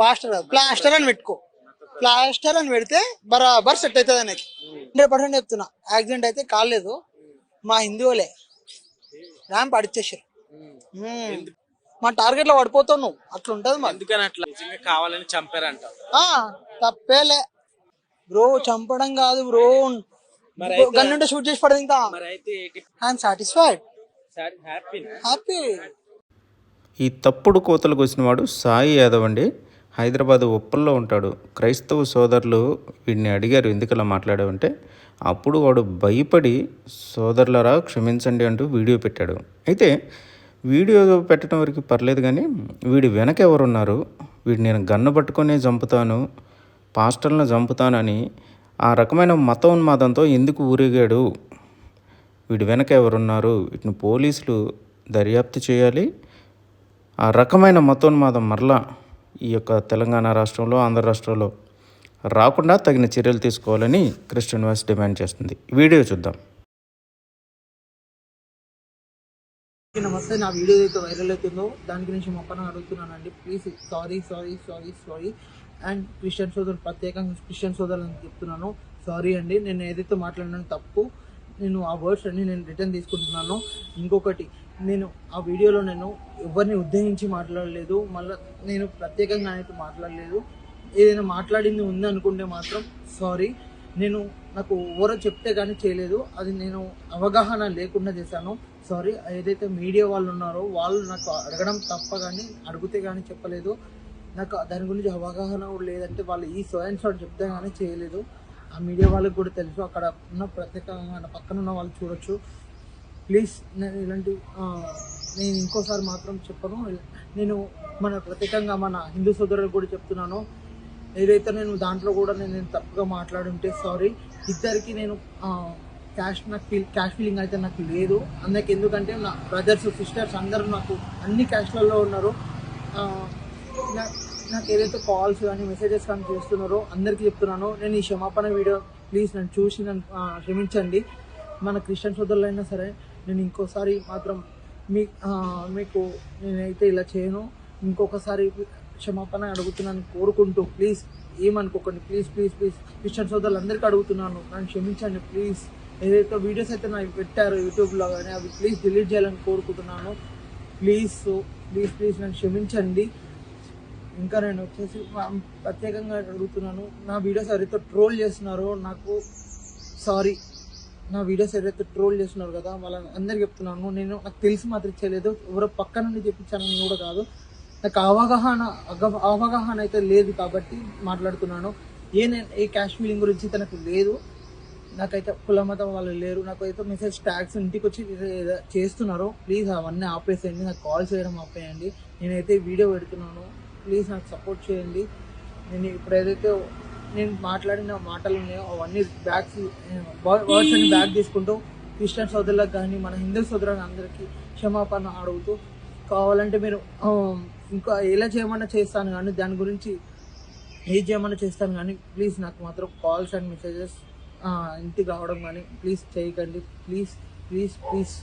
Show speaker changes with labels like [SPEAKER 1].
[SPEAKER 1] Pastor కాదు plaster అని పెట్టుకో. ప్లాస్టర్ అని పెడితే బరాబర్ సెట్ అవుతుంది అనేది హండ్రెడ్ పర్సెంట్ చెప్తున్నా. యాక్సిడెంట్ అయితే కాలేదు మా హిందువులే ర్యాంప్ అడిచేసారు. మా టార్గెట్లో పడిపోతావు నువ్వు. అట్లా ఉంటది
[SPEAKER 2] అందుకని అట్లా? కావాలని చంపారంట.
[SPEAKER 1] తప్పేలే. బ్రో చంపడం కాదు బ్రో. గన్నుంటే షూట్ చేసి పడదు ఇంకా. ఐఎమ్ సాటిస్ఫైడ్
[SPEAKER 2] హ్యాపీ
[SPEAKER 1] హ్యాపీ
[SPEAKER 3] ఈ తప్పుడు కూతలకు వచ్చిన వాడు సాయి యాదవ్ అండి. హైదరాబాద్ ఉప్పల్లో ఉంటాడు. క్రైస్తవ సోదరులు వీడిని అడిగారు ఎందుకలా మాట్లాడావంటే అప్పుడు వాడు భయపడి సోదరులరా క్షమించండి అంటూ వీడియో పెట్టాడు. అయితే వీడియో పెట్టడం వరకు పర్లేదు కానీ వీడి వెనక ఎవరున్నారు? వీడు నేను గన్ను పట్టుకొనే చంపుతాను పాస్టర్లను చంపుతానని ఆ రకమైన మత ఉన్మాదంతో ఎందుకు ఊరేగాడు? వీడి వెనక ఎవరున్నారు? వీటిని పోలీసులు దర్యాప్తు చేయాలి ఆ రకమైన మతోన్మాదం మరలా ఈ యొక్క తెలంగాణ రాష్ట్రంలో ఆంధ్ర రాష్ట్రంలో రాకుండా తగిన చర్యలు తీసుకోవాలని క్రిస్టియన్ వాయిస్ డిమాండ్ చేస్తుంది. వీడియో చూద్దాం.
[SPEAKER 1] నమస్తే నా వీడియో అయితే వైరల్ అవుతుందో దాని గురించి మొక్కన అడుగుతున్నానండి. Please sorry sorry sorry sorry and Christian సోదరులు ప్రత్యేకంగా క్రిస్టియన్ సోదరులు అని చెప్తున్నాను. సారీ అండి నేను ఏదైతే మాట్లాడినాను తప్పు. నేను ఆ వర్డ్స్ అన్ని నేను రిటర్న్ తీసుకుంటున్నాను. ఇంకొకటి నేను ఆ వీడియోలో నేను ఎవరిని ఉద్దేశించి మాట్లాడలేదు మళ్ళీ నేను ప్రత్యేకంగా అయితే మాట్లాడలేదు. ఏదైనా మాట్లాడింది ఉంది అనుకుంటే మాత్రం సారీ. నేను నాకు ఎవరో చెప్తే కానీ చేయలేదు. అది నేను అవగాహన లేకుండా చేశాను. సారీ. ఏదైతే మీడియా వాళ్ళు ఉన్నారో వాళ్ళు నాకు అడగడం తప్ప కానీ అడిగితే కానీ చెప్పలేదు. నాకు దాని గురించి అవగాహన కూడా లేదంటే వాళ్ళు ఈ స్వయం షాట్ చెప్తే కానీ చేయలేదు. ఆ మీడియా వాళ్ళకి కూడా తెలుసు. అక్కడ ఉన్న ప్రత్యేకంగా పక్కన ఉన్న వాళ్ళు చూడొచ్చు. ప్లీజ్ నేను ఇలాంటి నేను ఇంకోసారి మాత్రం చెప్పను. నేను మన ప్రత్యేకంగా మన హిందూ సోదరులకు కూడా చెప్తున్నాను. ఏదైతే నేను దాంట్లో కూడా నేను నేను తప్పుగా మాట్లాడుంటే సారీ. ఇద్దరికి నేను క్యాష్ నాకు ఫీల్ క్యాష్ ఫీలింగ్ అయితే నాకు లేదు. అందుకే ఎందుకంటే నా బ్రదర్స్ సిస్టర్స్ అందరూ నాకు అన్ని క్యాష్లలో ఉన్నారు. నాకు ఏదైతే కాల్స్ కానీ మెసేజెస్ కానీ చేస్తున్నారో అందరికీ చెప్తున్నాను. నేను ఈ క్షమాపణ వీడియో ప్లీజ్ నన్ను చూసి నన్ను క్షమించండి. మన క్రిస్టియన్ సోదరులైనా సరే నేను ఇంకోసారి మాత్రం మీ మీకు నేనైతే ఇలా చేయను. ఇంకొకసారి క్షమాపణ అడుగుతున్నాను కోరుకుంటూ ప్లీజ్ ఏమనుకోకండి. ప్లీజ్ ప్లీజ్ ప్లీజ్ క్రిస్టియన్ సోదరులు అందరికీ అడుగుతున్నాను. నన్ను క్షమించండి ప్లీజ్ ఏదైతే వీడియోస్ అయితే నాకు పెట్టారు యూట్యూబ్లో కానీ అవి ప్లీజ్ డిలీట్ చేయాలని కోరుకుంటున్నాను. ప్లీజ్ ప్లీజ్ ప్లీజ్ నన్ను క్షమించండి. ఇంకా నేను వచ్చేసి ప్రత్యేకంగా అడుగుతున్నాను. నా వీడియోస్ ఎవరైతే ట్రోల్ చేస్తున్నారో నాకు సారీ నా వీడియోస్ ఎవరైతే ట్రోల్ చేస్తున్నారు కదా వాళ్ళని అందరికి చెప్తున్నాను. నేను నాకు తెలిసి మాత్రం చేయలేదు. ఎవరో పక్క నుండి చెప్పించానని కూడా కాదు. నాకు అవగాహన అగ- అవగాహన అయితే లేదు కాబట్టి మాట్లాడుతున్నాను. ఏ నేను ఏ క్యాష్ ఫీలింగ్ గురించి అయితే నాకు లేదు. నాకైతే కుల మతం వాళ్ళు లేరు. నాకు అయితే మెసేజ్ ట్యాగ్స్ ఇంటికి వచ్చి చేస్తున్నారు. ప్లీజ్ అవన్నీ ఆపేసేయండి. నాకు కాల్ చేయడం ఆపేయండి. నేనైతే వీడియో పెడుతున్నాను. ప్లీజ్ నాకు సపోర్ట్ చేయండి. నేను ఇప్పుడు ఏదైతే నేను మాట్లాడిన మాటలు ఉన్నాయో అవన్నీ బ్యాగ్స్ వర్డ్స్ అన్ని బ్యాగ్ తీసుకుంటూ క్రిస్టియన్ సోదరులకు కానీ మన హిందూ సోదరులకు అందరికీ క్షమాపణ అడుగుతూ కావాలంటే మీరు ఇంకా ఎలా చేయమన్నా చేస్తాను కానీ దాని గురించి ఏది చేయమన్నా చేస్తాను కానీ ప్లీజ్ నాకు మాత్రం కాల్స్ అండ్ మెసేజెస్ ఇంటికి రావడం కానీ ప్లీజ్ చేయకండి. Please please please.